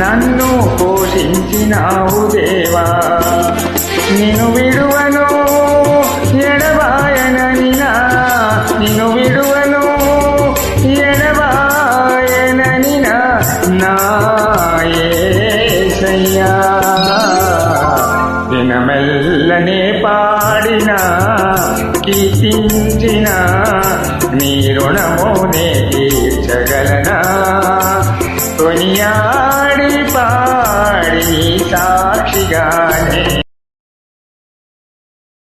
నన్ను పోషించినావు దేవా. నిన్ను విడువను ఎడబాయనని నిన్ను విడువను ఎడబాయనని నాయ్యా దినమెల్లనే పాడిన కీర్తించిన నీ రుణమునే తీర్చగలనా? కొనియా sky.